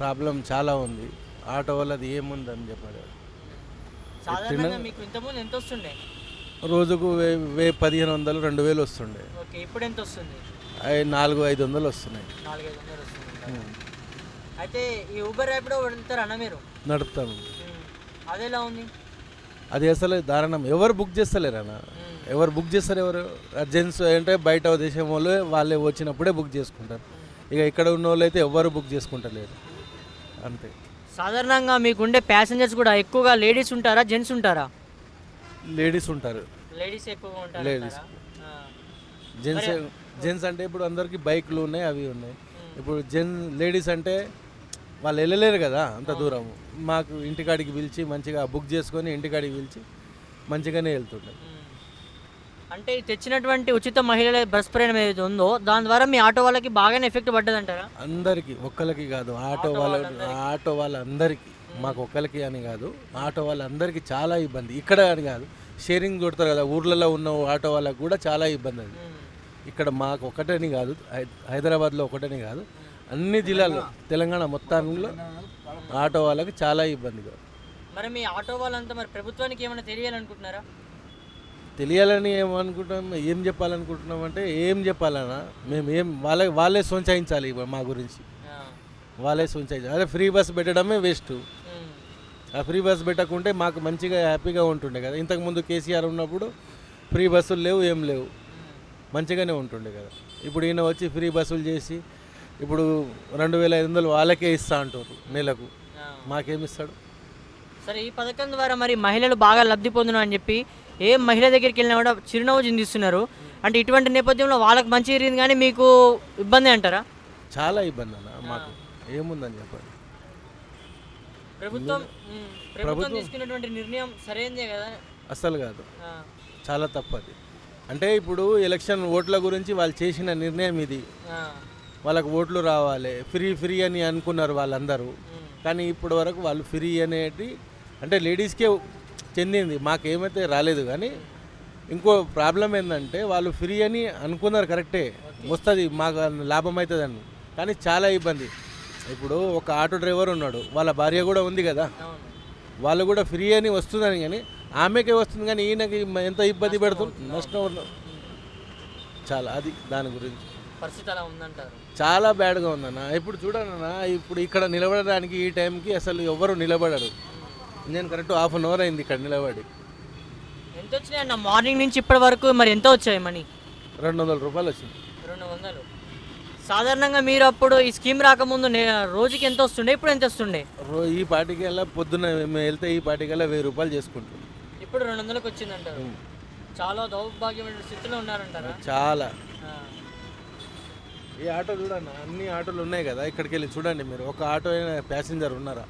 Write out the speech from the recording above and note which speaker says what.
Speaker 1: Problem చాలా ఉంది. Auto వాళ్ళది ఏముందని చెప్పాడు.
Speaker 2: సాధారణంగా మీకు ఇంతకుముందు ఎంత వస్తుండే?
Speaker 1: రోజుకు వే వే పదిహేను వందలు రెండు వేలు వస్తుండే.
Speaker 2: ఓకే ఇప్పుడు ఎంత వస్తుంది?
Speaker 1: అవి నాలుగు ఐదు వందలు వస్తున్నాయి.
Speaker 2: నాలుగైదు వందలు వస్తుంది అయితే ఈ ఊబర్ ర్యాపిడో మీరు?
Speaker 1: నడుపుతాను.
Speaker 2: ఉమ్. అది ఎలా ఉంది?
Speaker 1: అది అసలు దారుణం. ఎవరు బుక్ చేస్తలేరన్న. ఎవరు బుక్ చేస్తారు ఎవరు? జెంట్స్ అంటే బయట దేశం వాళ్ళు వాళ్ళే వచ్చినప్పుడే బుక్ చేసుకుంటారు. ఇక ఇక్కడ ఉన్న వాళ్ళు అయితే ఎవరు బుక్ చేసుకుంటలేరు. అంతే.
Speaker 2: సాధారణంగా మీకుండే ప్యాసింజర్స్ కూడా ఎక్కువగా లేడీస్ ఉంటారా జెంట్స్ ఉంటారా?
Speaker 1: లేడీస్ ఉంటారు.
Speaker 2: లేడీస్ ఎక్కువగా ఉంటారు
Speaker 1: Ladies. జెంట్స్ జెంట్స్ అంటే ఇప్పుడు అందరికి బైక్లు ఉన్నాయి అవి ఉన్నాయి. ఇప్పుడు జెన్ లేడీస్ అంటే వాళ్ళు వెళ్ళలేరు కదా అంత దూరం. మాకు ఇంటికాడికి పిలిచి మంచిగా బుక్ చేసుకొని ఇంటికాడికి పిలిచి మంచిగానే వెళ్తుంటారు.
Speaker 2: అంటే తెచ్చినటువంటి ఉచిత మహిళల బస్ ప్రయాణం ఏదైతే ఉందో దాని ద్వారా మీ ఆటో వాళ్ళకి బాగానే ఎఫెక్ట్ పడ్డదంటారా?
Speaker 1: అందరికీ ఒక్కరికి కాదు. ఆటో వాళ్ళ ఆటో వాళ్ళందరికీ. మాకు ఒక్కరికి అని కాదు. ఆటో వాళ్ళందరికీ చాలా ఇబ్బంది. ఇక్కడ అని కాదు. షేరింగ్ కొడతారు కదా ఊర్లలో ఉన్న ఆటో వాళ్ళకి కూడా చాలా ఇబ్బంది అది. ఇక్కడ మాకు ఒకటని కాదు. హైదరాబాద్లో ఒకటని కాదు. అన్ని జిల్లాల్లో తెలంగాణ మొత్తంలో ఆటో వాళ్ళకి చాలా ఇబ్బందిగా
Speaker 2: మరి మీ ఆటో వాళ్ళంతా మరి ప్రభుత్వానికి ఏమైనా తెలియాలనుకుంటున్నారా?
Speaker 1: తెలియాలని ఏమనుకుంటున్నాం ఏం చెప్పాలనుకుంటున్నాం అంటే ఏం చెప్పాలన్నా మేము ఏం వాళ్ళ వాళ్ళే సొంచాయించాలి మా గురించి. వాళ్ళే సొంచాయించాలి. అదే ఫ్రీ బస్ పెట్టడమే వేస్ట్. ఆ ఫ్రీ బస్ పెట్టకుంటే మాకు మంచిగా హ్యాపీగా ఉంటుండే కదా. ఇంతకుముందు కేసీఆర్ ఉన్నప్పుడు ఫ్రీ బస్సులు లేవు ఏం లేవు. మంచిగానే ఉంటుండే కదా. ఇప్పుడు ఈయన వచ్చి ఫ్రీ బస్సులు చేసి ఇప్పుడు రెండు వేల ఐదు వందలు వాళ్ళకే ఇస్తా అంటారు నెలకు.
Speaker 2: ఆ.
Speaker 1: మాకేమి ఇస్తాడు?
Speaker 2: సరే ఈ పథకం ద్వారా మరి మహిళలు బాగా లబ్ధి పొందును అని చెప్పి ఏ మహిళ దగ్గరికి వెళ్ళినా కూడా చిరునవ్వు చిందిస్తున్నారు. అంటే ఇటువంటి నేపథ్యంలో వాళ్ళకి మంచి జరిగింది కానీ మీకు ఇబ్బంది అంటారా?
Speaker 1: చాలా ఇబ్బంది అన్న మాకు ఏముందని చెప్పండి.
Speaker 2: ప్రభుత్వం ప్రభుత్వం తీసుకున్నటువంటి నిర్ణయం సరైనదే కదా?
Speaker 1: అస్సలు కాదు. చాలా తప్పది. అంటే ఇప్పుడు ఎలక్షన్ ఓట్ల గురించి వాళ్ళు చేసిన నిర్ణయం ఇది. వాళ్ళకు ఓట్లు రావాలి ఫ్రీ ఫ్రీ అని అనుకున్నారు వాళ్ళందరూ. కానీ ఇప్పటి వరకు వాళ్ళు ఫ్రీ అనేది అంటే లేడీస్కే చెందింది. మాకేమైతే రాలేదు కానీ ఇంకో ప్రాబ్లం ఏంటంటే వాళ్ళు ఫ్రీ అని అనుకున్నారు కరెక్టే. వస్తుంది మాకు లాభం అవుతుందని కానీ చాలా ఇబ్బంది. ఇప్పుడు ఒక ఆటో డ్రైవర్ ఉన్నాడు. వాళ్ళ భార్య కూడా ఉంది కదా. వాళ్ళు కూడా ఫ్రీ అని వస్తుందని కానీ ఆమెకే వస్తుంది కానీ ఈయనకి ఎంత ఇబ్బంది పెడుతుంది? నష్టం. చాలా అది దాని గురించి.
Speaker 2: పరిస్థితి అలా ఉందంటారు.
Speaker 1: చాలా బ్యాడ్గా ఉందన్న. ఇప్పుడు చూడన్న ఇప్పుడు ఇక్కడ నిలబడడానికి ఈ టైంకి అసలు ఎవరు నిలబడరు. నేను కరెక్ట్ హాఫ్ అన్ అవర్ అయింది ఇక్కడ నిలబడి.
Speaker 2: ఎంత వచ్చినాయి అన్న? మార్నింగ్ నుంచి ఇప్పటి వరకు మరి ఎంత వచ్చాయి మనీ?
Speaker 1: రెండు వందల రూపాయలు వచ్చింది.
Speaker 2: రెండు వందలు. సాధారణంగా మీరు అప్పుడు ఈ స్కీమ్ రాకముందు నే- రోజుకి ఎంత వస్తుండే? ఇప్పుడు ఎంత వస్తుండే?
Speaker 1: రో ఈ పాటికల్లా పొద్దున్న మేము వెళ్తే ఈ పాటికల్లా వెయ్యి రూపాయలు చేసుకుంటాం.
Speaker 2: ఇప్పుడు రెండు వందలకు వచ్చిందంటారు. చాలా దౌర్భాగ్యమైన స్థితిలో ఉన్నారంటారా?
Speaker 1: చాలా.
Speaker 2: ఆ.
Speaker 1: ఈ ఆటో చూడన్న అన్ని ఆటోలు ఉన్నాయి కదా? ఇక్కడికి వెళ్ళి చూడండి మీరు. ఒక ఆటో అయినా ప్యాసింజర్ ఉన్నారా?